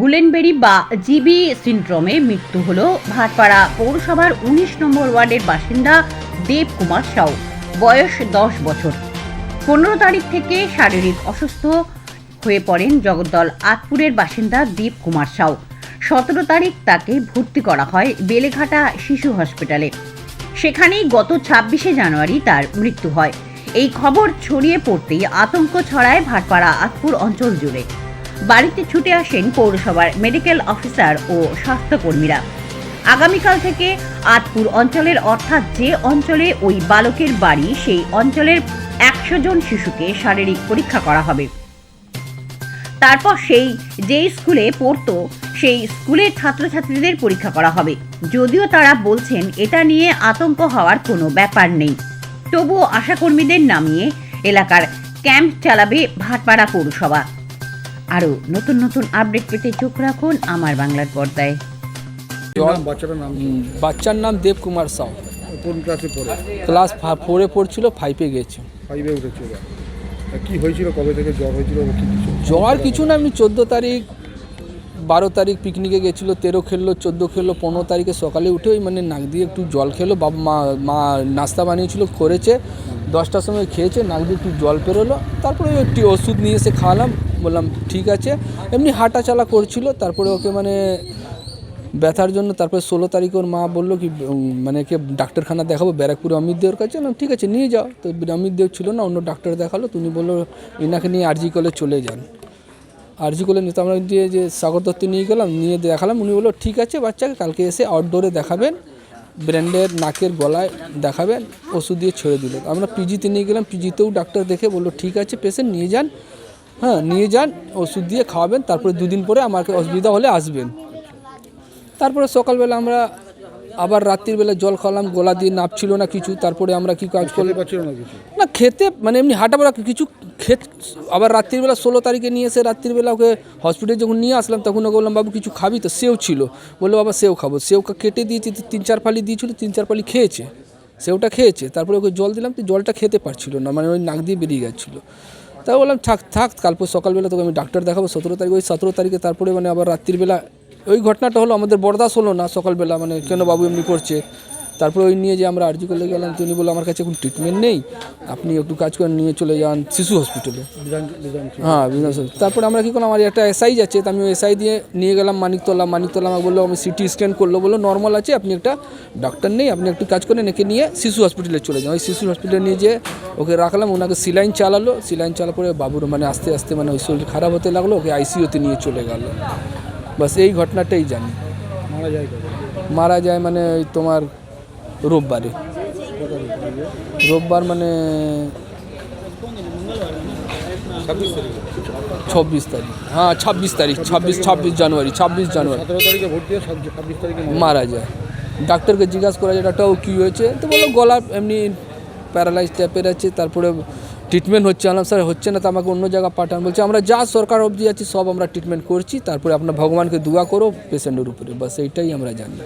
Guillain-Barré বা GB সিন্ড্রোমে মৃত্যু হল ভাটপাড়া পৌরসভার উনিশ নম্বর ওয়ার্ডের বাসিন্দা দেব কুমার সাউ। বয়স দশ বছর। পনেরো তারিখ থেকে শারীরিক অসুস্থ হয়ে পড়েন জগদ্দল আতপুরের বাসিন্দা দীপ কুমার সাউ। সতেরো তারিখ তাকে ভর্তি করা হয় বেলেঘাটা শিশু হসপিটালে। সেখানেই গত ছাব্বিশে জানুয়ারি তার মৃত্যু হয়। এই খবর ছড়িয়ে পড়তেই আতঙ্ক ছড়ায় ভাটপাড়া আতপুর অঞ্চল জুড়ে। বাড়িতে ছুটে আসেন পৌরসভার মেডিকেল অফিসার ও স্বাস্থ্যকর্মীরা। আগামীকাল থেকে আতপুর অঞ্চলের অর্থাৎ যে অঞ্চলে ওই বালকের বাড়ি, সেই অঞ্চলের একশো জন শিশুকে শারীরিক পরীক্ষা করা হবে। তারপর সেই যে স্কুলে পড়তো, সেই স্কুলের ছাত্রছাত্রীদের পরীক্ষা করা হবে। যদিও তারা বলছেন, এটা নিয়ে আতঙ্ক হওয়ার কোনো ব্যাপার নেই। তবুও আশাকর্মীদের নামিয়ে এলাকার ক্যাম্প চালাবে ভাটপাড়া পৌরসভা। আরও নতুন নতুন আপডেট পেতে চোখ রাখুন আমার বাংলার পর্দায়। নাম বাচ্চাটার নাম বাচ্চার নাম দেবকুমার সাউ। কোন ক্লাসে পড়ে? ক্লাস ফোরে পড়ছিল ফাইভে গেছে। ফাইভে উঠেছে কি হয়েছিল? কবে থেকে জ্বর হয়েছিল কিছু? জ্বর কিছু না এমনি চোদ্দ তারিখ বারো তারিখ পিকনিকে গেছিল তেরো খেললো চোদ্দ খেললো পনেরো তারিখে সকালে উঠে ওই মানে নাক দিয়ে একটু জল খেলো বাবা মা মা নাস্তা বানিয়েছিল করেছে দশটার সময় খেয়েছে নাক দিয়ে একটু জল পেরোলো তারপরে ওই একটি ওষুধ নিয়ে এসে খাওয়ালাম বললাম, ঠিক আছে। এমনি হাঁটা চালা করছিল, তারপরে ওকে মানে ব্যথার জন্য তারপরে ষোলো তারিখ ওর মা বলল কি মানে কে ডাক্তারখানা দেখাবো, ব্যারাকপুরে অমিত দেওর কাছে। না, ঠিক আছে, নিয়ে যাও। তো অমিত দেব ছিল না, অন্য ডাক্তার দেখাল। তুমি বলল এনাকে নিয়ে আরজি কলে চলে যান। আরজি কলে নিতে আমরা দিয়ে যে সাগর দত্ত নিয়ে গেলাম, নিয়ে দেখালাম। উনি বলল, ঠিক আছে বাচ্চাকে, কালকে এসে আউটডোরে দেখাবেন, ব্র্যান্ডের নাকের গলায় দেখাবেন, ওষুধ দিয়ে ছেড়ে দিল আমরা পিজিতে নিয়ে গেলাম পিজিতেও ডাক্তার দেখে বলল, ঠিক আছে, পেশেন্ট নিয়ে যান। হ্যাঁ নিয়ে যান ওষুধ দিয়ে খাওয়াবেন তারপরে দুদিন পরে আমাকে অসুবিধা হলে আসবেন। তারপরে সকালবেলা আমরা আবার রাত্রির বেলা জল খাওয়ালাম গলা দিয়ে নাপছিল না কিছু তারপরে আমরা কি কাজ করলে না খেতে মানে এমনি হাঁটা বেলা কিছু খেত আবার রাত্রিবেলা ষোলো তারিখে নিয়ে এসে রাত্রিবেলা ওকে হসপিটালে যখন নিয়ে আসলাম তখন ওকে বললাম বাবু কিছু খাবি তো? সেও ছিল। বলল বাবা সেও খাব। সেওকে কেটে দিয়েছি তিন চার ফালি দিয়েছিল তিন চার ফালি খেয়েছে। সেওটা খেয়েছে তারপরে ওকে জল দিলাম তো জলটা খেতে পারছিল না মানে ওই নাক দিয়ে বেরিয়ে যাচ্ছিল তাই বললাম, থাক থাক কালকে সকালবেলা তোকে আমি ডাক্তার দেখাবো, সতেরো তারিখ, ওই সতেরো তারিখে তারপরে মানে আবার রাত্রিবেলা ওই ঘটনাটা হলো আমাদের বরদাস হলো না সকালবেলা মানে কেন বাবু এমনি করছে? তারপরে ওই নিয়ে যে আমরা আরজি করলে গেলাম তিনি বলল আমার কাছে এখন ট্রিটমেন্ট নেই। আপনি একটু কাজ করে নিয়ে চলে যান শিশু হসপিটালে। হ্যাঁ বিজনেস তারপরে আমরা কী করলাম আমার একটা এসআই যাচ্ছে তো আমি ওই এসআই দিয়ে নিয়ে গেলাম মানিকতলা। মানিকতলা আমাকে বলল আমি সিটি স্ক্যান করল। বলল নর্মাল আছে আপনি একটা ডাক্তার নেই আপনি একটু কাজ করেন একে নিয়ে শিশু হসপিটালে চলে যান। ওই শিশু হসপিটালে নিয়ে যেয়ে ওকে রাখলাম ওনাকে সিলাইন চালালো। সিলাইন চালার পরে বাবুর মানে আস্তে আস্তে মানে ওই শরীর খারাপ হতে লাগল ওকে আইসিইউতে নিয়ে চলে গেল। বাস এই ঘটনাটাই জানি। মারা যায় মারা যায় মানে ওই তোমার রোববারে। রোববার মানে ছাব্বিশ তারিখ। হ্যাঁ ছাব্বিশ তারিখ ছাব্বিশ ছাব্বিশ জানুয়ারি ছাব্বিশ জানুয়ারি। মারা যায়। ডাক্তারকে জিজ্ঞাসা করা যায় ডাক্তার কী হয়েছে? তো বলল গলা এমনি প্যারালাইজ টাইপের আছে তারপরে ট্রিটমেন্ট হচ্ছে আলাম স্যার হচ্ছে না তো আমাকে অন্য জায়গা পাঠান। বলছে আমরা যা সরকার অবধি আছি সব আমরা ট্রিটমেন্ট করছি তারপরে আপনার ভগবানকে দোয়া করো পেশেন্টের উপরে। বাস এইটাই আমরা জানি।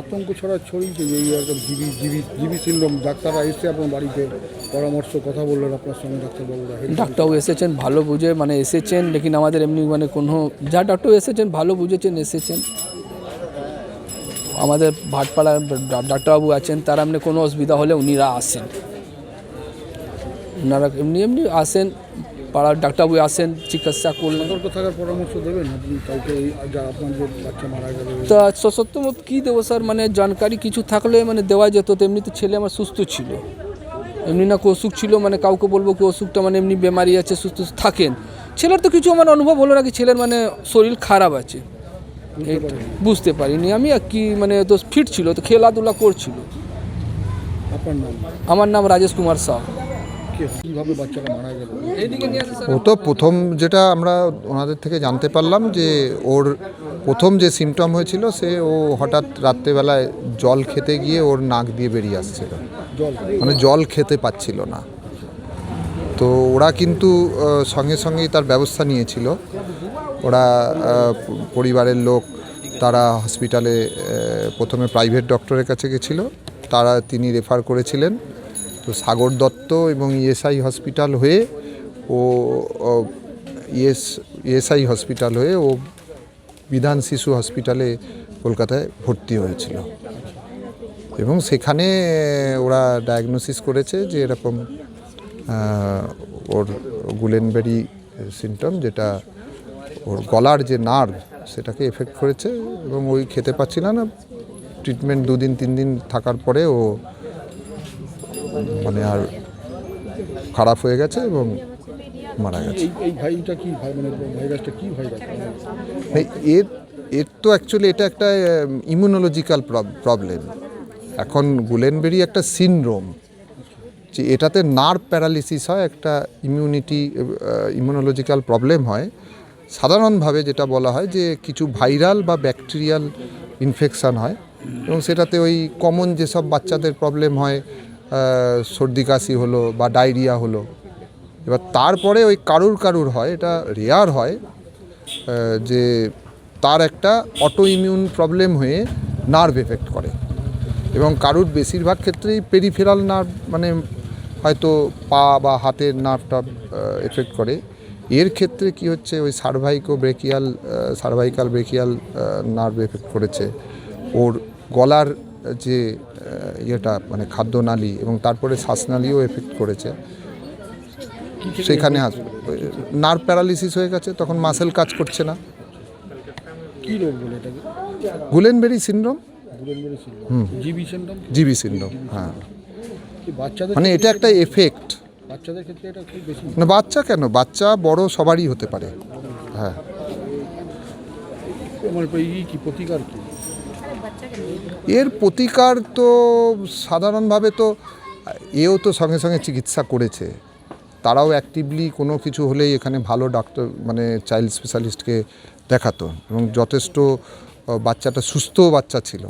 আতঙ্ক ছড়া ছড়িয়েছে যে এই জিবি জিবি জিবি সিন্ড্রোম ডাক্তাররা এসে আপনার বাড়িতে পরামর্শ কথা বললেন আপনার সঙ্গে ডাক্তারবাবুরা। ডাক্তারও এসেছেন ভালো বুঝে মানে এসেছেন লেকিন আমাদের এমনি মানে কোনো যা ডাক্তার এসেছেন ভালো বুঝেছেন এসেছেন। আমাদের ভাটপাড়ার ডাক্তারবাবু আছেন তার এমনি কোনো অসুবিধা হলে উনিরা আসেন। ওনারা এমনি এমনি আসেন পাড়ার ডাক্তারবাবু আসেন চিকিৎসা করলেন। সতর্ক থাকার পরামর্শ দেবেন? আপনি কাউকে আপনার যে বাচ্চা মারা গেল। তা কী দেবো স্যার? মানে জানকারি কিছু থাকলে মানে দেওয়া যেত তো এমনি তো ছেলে আমার সুস্থ ছিল। এমনি না কি অসুখ ছিল মানে কাউকে বলব কি অসুখটা মানে এমনি বেমারি আছে সুস্থ থাকেন। ছেলের তো কিছু আমার অনুভব হলো না কি ছেলের মানে শরীর খারাপ আছে। বুঝতে পারিনি। আমি আর কি মানে তো ফিট ছিল তো খেলাধুলা করছিল। আমার নাম রাজেশ কুমার সাউ ও তো প্রথম যেটা আমরা ওনাদের থেকে জানতে পারলাম যে ওর প্রথম যে সিমটম হয়েছিল সে ও হঠাৎ রাত্রেবেলায় জল খেতে গিয়ে ওর নাক দিয়ে বেরিয়ে আসছিল। মানে জল খেতে পাচ্ছিল না। তো ওরা কিন্তু সঙ্গে সঙ্গেই তার ব্যবস্থা নিয়েছিল। ওরা পরিবারের লোক তারা হসপিটালে প্রথমে প্রাইভেট ডক্টরের কাছে গেছিল। তারা তিনি রেফার করেছিলেন। তো সাগর দত্ত এবং ইএসআই হসপিটাল হয়ে ও ইএস, ইএসআই হসপিটাল হয়ে ও বিধান শিশু হসপিটালে কলকাতায় ভর্তি হয়েছিল। এবং সেখানে ওরা ডায়াগনোসিস করেছে যে এরকম ওর গুলেনবেরি সিমটম যেটা ওর গলার যে নার্ভ সেটাকে এফেক্ট করেছে এবং ওই খেতে পাচ্ছিল না। ট্রিটমেন্ট দুদিন তিন দিন থাকার পরে ও মানে আর খারাপ হয়ে গেছে এবং মারা গেছে। এই এই ভাইটা কি ভাই মানে ভাইরাসটা কি ভাইরাস? এর এর তো অ্যাকচুয়ালি এটা একটা ইমিউনোলজিক্যাল প্রবলেম এখন গুলেনবেরি একটা সিনড্রোম যে এটাতে নার্ভ প্যারালিসিস হয় একটা ইমিউনিটি ইমিউনোলজিক্যাল প্রবলেম হয়। সাধারণভাবে যেটা বলা হয় যে কিছু ভাইরাল বা ব্যাকটেরিয়াল ইনফেকশান হয় এবং সেটাতে ওই কমন যেসব বাচ্চাদের প্রবলেম হয় সর্দি কাশি হলো বা ডায়রিয়া হলো। এবার তারপরে ওই কারুর কারুর হয়, এটা রেয়ার হয় যে তার একটা অটো ইমিউন প্রবলেম হয়ে নার্ভ এফেক্ট করে। এবং কারুর বেশিরভাগ ক্ষেত্রেই পেরিফেরাল নার্ভ মানে হয়তো পা বা হাতের নার্ভটা এফেক্ট করে। এর ক্ষেত্রে কি হচ্ছে, ওই cervico brachial cervical brachial nerve effect করেছে। ওর গলার যে ইয়েটা মানে খাদ্যনালী এবং তারপরে শ্বাসনালীও এফেক্ট করেছে। সেখানে নার্ভ প্যারালিসিস হয়ে গেছে তখন মাসেল কাজ করছে না। Guillain Barre syndrome GB syndrome syndrome হ্যাঁ। মানে এটা একটা এফেক্ট না বাচ্চা কেন? বাচ্চা বড় সবারই হতে পারে। হ্যাঁ। আমার কি প্রতিকার কি? এর প্রতিকার তো সাধারণভাবে তো, এও তো সঙ্গে সঙ্গে চিকিৎসা করেছে। তারাও অ্যাক্টিভলি কোনো কিছু হলেই এখানে ভালো ডাক্তার মানে চাইল্ড স্পেশালিস্টকে দেখাতো এবং যথেষ্ট বাচ্চাটা সুস্থ বাচ্চা ছিল।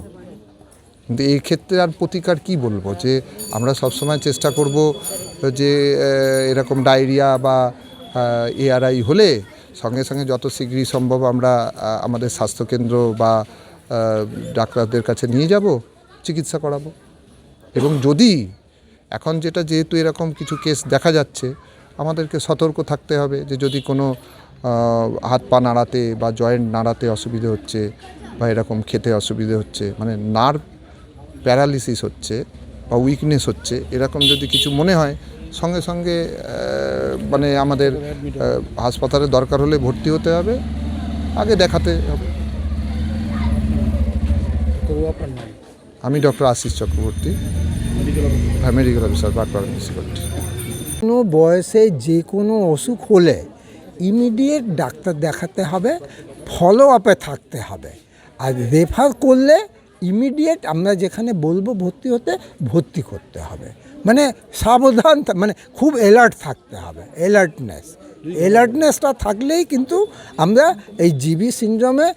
কিন্তু এই ক্ষেত্রে আর প্রতিকার কি বলব? যে আমরা সবসময় চেষ্টা করব যে এরকম ডায়রিয়া বা এআরআই হলে সঙ্গে সঙ্গে যত শীঘ্রই সম্ভব আমরা আমাদের স্বাস্থ্যকেন্দ্র বা ডাক্তারদের কাছে নিয়ে যাব, চিকিৎসা করাবো। এবং যদি এখন যেটা যেহেতু এরকম কিছু কেস দেখা যাচ্ছে, আমাদেরকে সতর্ক থাকতে হবে যে যদি কোনো হাত পা নাড়াতে বা জয়েন্ট নাড়াতে অসুবিধে হচ্ছে বা এরকম খেতে অসুবিধে হচ্ছে মানে নার্ভ প্যারালিসিস হচ্ছে বা উইকনেস হচ্ছে, এরকম যদি কিছু মনে হয়, সঙ্গে সঙ্গে মানে আমাদের হাসপাতালে দরকার হলে ভর্তি হতে হবে, আগে দেখাতে হবে। করব আপনার নাম আমি doctor Ashis Chakraborty. Medical officer হ্যাঁ মেডিকেল অফিসার বাটপাড়া মিউনিসিপ্যালিটি কোনো বয়সে যে কোনো অসুখ হলে ইমিডিয়েট ডাক্তার দেখাতে হবে ফলো আপে থাকতে হবে। আর রেফার করলে ইমিডিয়েট আমরা যেখানে বলব ভর্তি হতে ভর্তি করতে হবে। মানে সাবধান মানে খুব অ্যালার্ট থাকতে হবে অ্যালার্টনেস অ্যালার্টনেসটা থাকলেই কিন্তু আমরা এই জিবি সিন্ড্রোমে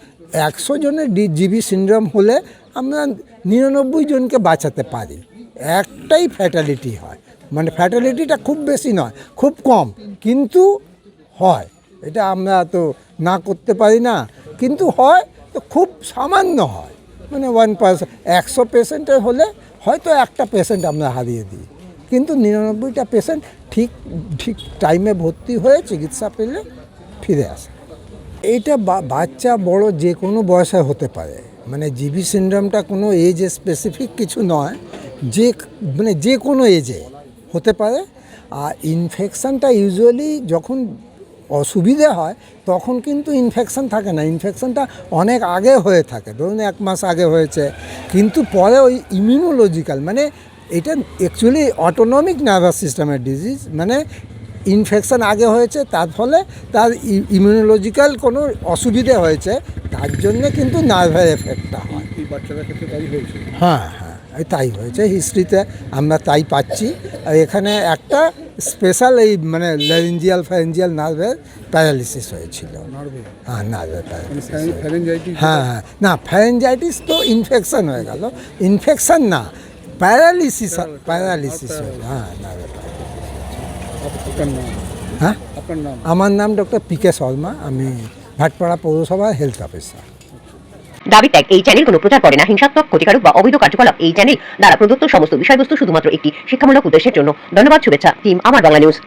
একশো জনের ডি জিবি সিন্ড্রোম হলে আমরা নিরানব্বই জনকে বাঁচাতে পারি। একটাই ফ্যাটালিটি হয়। মানে ফ্যাটালিটিটা খুব বেশি নয়, খুব কম। কিন্তু হয়। এটা আমরা তো না করতে পারি না। কিন্তু হয়, তো খুব সামান্য হয়। মানে ওয়ান পার্সেন্ট একশো পেশেন্টের হলে হয়তো একটা পেশেন্ট আমরা হারিয়ে দিই। কিন্তু নিরানব্বইটা পেশেন্ট ঠিক ঠিক টাইমে ভর্তি হয়ে চিকিৎসা পেলে ফিরে আসে। এইটা বাচ্চা, বড় যে কোনো বয়সে হতে পারে। মানে জিবি সিন্ড্রোমটা কোনো এজে স্পেসিফিক কিছু নয়, যে মানে যে কোনো এজে হতে পারে। আর ইনফেকশানটা ইউজুয়ালি যখন অসুবিধে হয়, তখন কিন্তু ইনফেকশান থাকে না। ইনফেকশানটা অনেক আগে হয়ে থাকে, ধরুন এক মাস আগে হয়েছে। কিন্তু পরে ওই ইমিউনোলজিক্যাল মানে এটা অ্যাকচুয়ালি অটোনমিক নার্ভাস সিস্টেমের ডিজিজ মানে ইনফেকশন আগে হয়েছে তার ফলে তার ইমিউনোলজিক্যাল কোনো অসুবিধে হয়েছে তার জন্যে কিন্তু নার্ভের এফেক্টটা হয়। হ্যাঁ হ্যাঁ তাই হয়েছে। হিস্ট্রিতে আমরা তাই পাচ্ছি। আর এখানে একটা স্পেশাল এই মানে ল্যারেঞ্জিয়াল ফ্যারেঞ্জিয়াল নার্ভের প্যারালিসিস হয়েছিল। হ্যাঁ নার্ভের মানে প্যারালিসিস হ্যাঁ হ্যাঁ। না ফ্যারেঞ্জাইটিস তো ইনফেকশান হয়ে গেল। ইনফেকশান না প্যারালিসিস প্যারালিসিস হয়ে হ্যাঁ নার্ভের হ্যাঁ? আমার নাম ডক্টর পি কে শর্মা আমি ভাটপাড়া পৌরসভা হেলথ অফিসার দাবি ত্যাগ এই চ্যানেল কোনো প্রচার করে না। হিংসাত্মক ক্ষতিকারক বা অবৈধ কার্যকলাপ এই চ্যানেল দ্বারা প্রদত্ত সমস্ত বিষয়বস্তু শুধুমাত্র একটি শিক্ষামূলক উদ্দেশ্যের জন্য। ধন্যবাদ শুভেচ্ছা টিম আমার বাংলা নিউজ